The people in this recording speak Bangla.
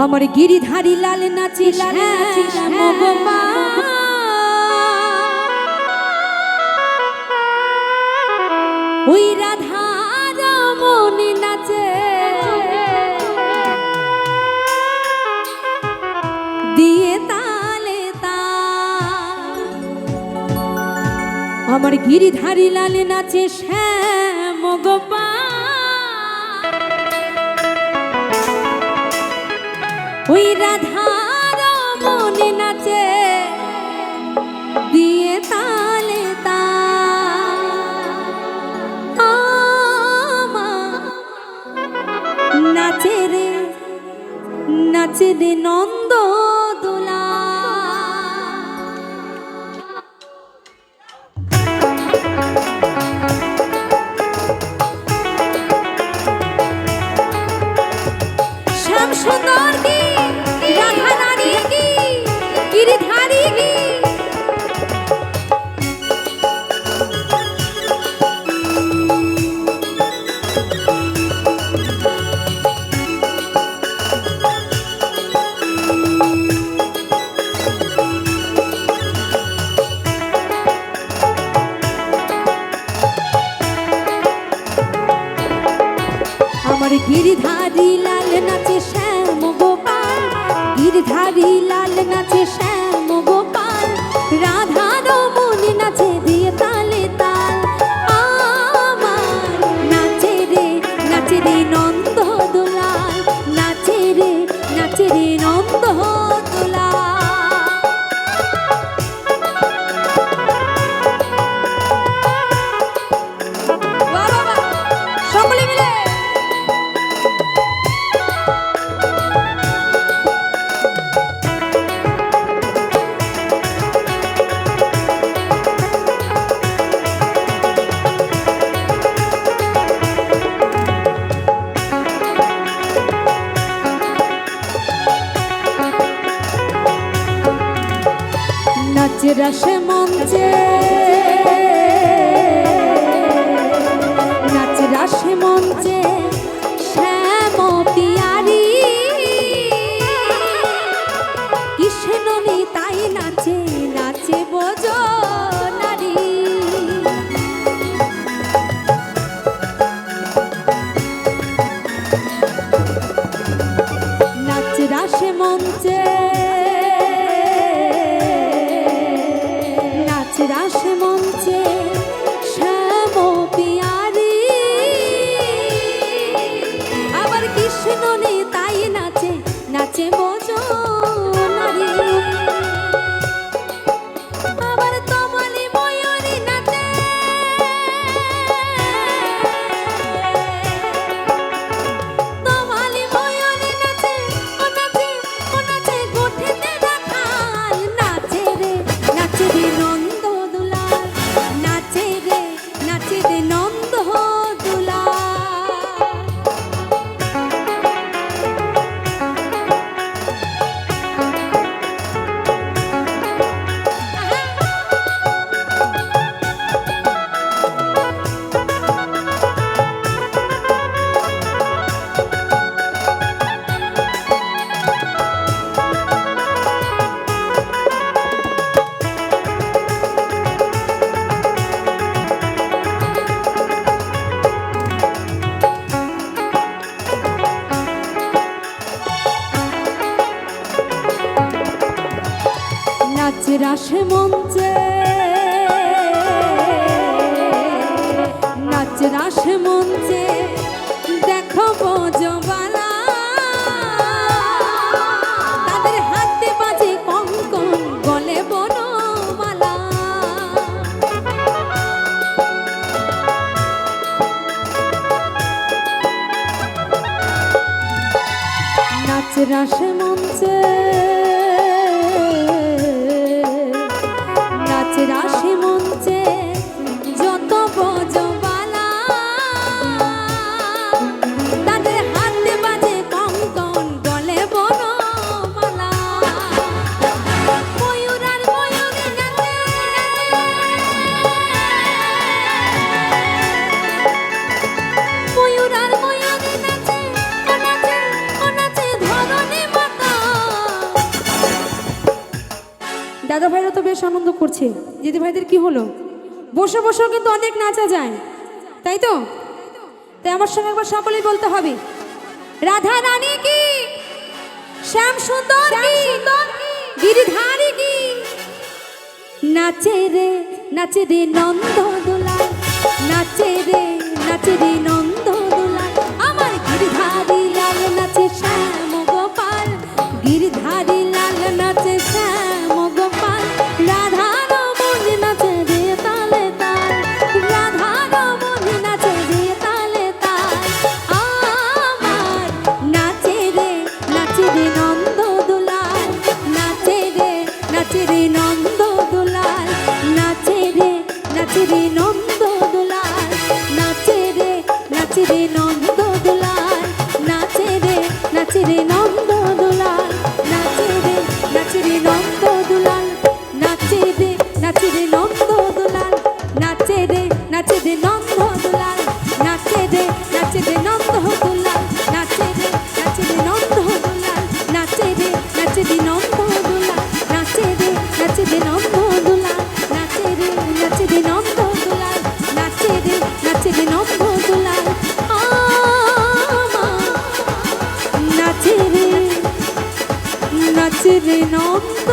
আমার গিরিধারী লাল নাচি হ্যাঁ, হ্যাঁ, হ্যাঁ। ওই রাধা মনে নাচে। দিয়ে তালে তা। আমার গিরিধারী লাল নাচে শ্যাম গোপা ওই রাধার মনে নাচে। দিয়ে তালে তা। নাচে রে নাচে রে নন্দন আর গিরিধারি লাল নাচে শ্যাম গোপাল। গিরিধারি লাল নাচে শ্যাম ফিরাসে মঞ্চে বসে মঞ্চে। নাচ রাসে মঞ্চে, দেখো জবালা তাদের হাতে বাজে কঙ্কন গলে বনমালা নাচ রাসে দাদা ভাইরা তো বেশ আনন্দ করছে। দিদি ভাইদের কি হলো? বসে বসেও কিন্তু অনেক নাচা যায়। তাই তো? তাই আমার সঙ্গে একবার সকলেই বলতে হবে। রাধা রানী কি? শ্যাম সুন্দর গিরিধারী কি? নাচে রে নাচে রে নন্দ দোলা নাচে রে নাচে রে নন্দ sirena Woo!